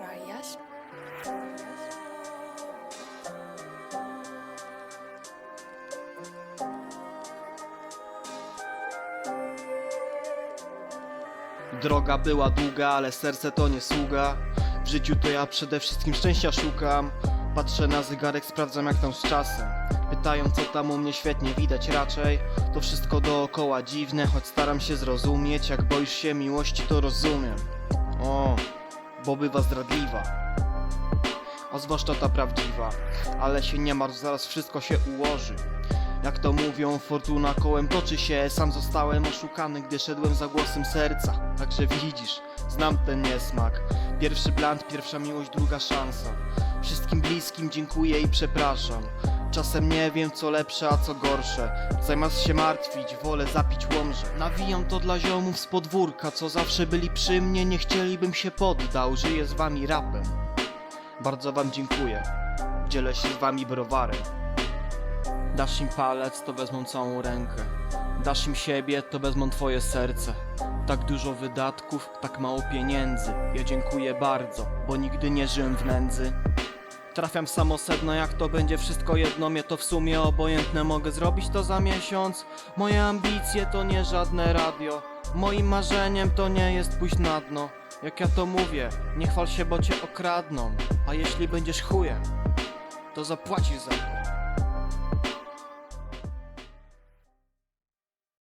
Rayas. Droga była długa, ale serce to nie sługa. W życiu to ja przede wszystkim szczęścia szukam. Patrzę na zegarek, sprawdzam jak tam z czasem. Pytają co tam u mnie świetnie widać raczej To wszystko dookoła dziwne, choć staram się zrozumieć Jak boisz się miłości to rozumiem O, bo bywa zdradliwa. A zwłaszcza ta prawdziwa. Ale się nie martw, zaraz wszystko się ułoży. Jak to mówią, fortuna kołem toczy się. Sam zostałem oszukany, gdy szedłem za głosem serca. Także widzisz, znam ten niesmak. Pierwszy bland, pierwsza miłość, druga szansa. Wszystkim bliskim dziękuję i przepraszam Czasem nie wiem co lepsze, a co gorsze Zamiast się martwić, wolę zapić łomże Nawijam to dla ziomów z podwórka Co zawsze byli przy mnie, nie chcielibym się poddał Żyję z wami rapem Bardzo wam dziękuję Dzielę się z wami browarem Dasz im palec, to wezmą całą rękę. Dasz im siebie, to wezmą twoje serce. Tak dużo wydatków, tak mało pieniędzy. Ja dziękuję bardzo, bo nigdy nie żyłem w nędzy. Trafiam w samo sedno, jak to będzie wszystko jedno, mnie to w sumie obojętne, mogę zrobić to za miesiąc. Moje ambicje to nie żadne radio, moim marzeniem to nie jest pójść na dno. Jak ja to mówię, nie chwal się, bo cię okradną, a jeśli będziesz chujem, to zapłacisz za to.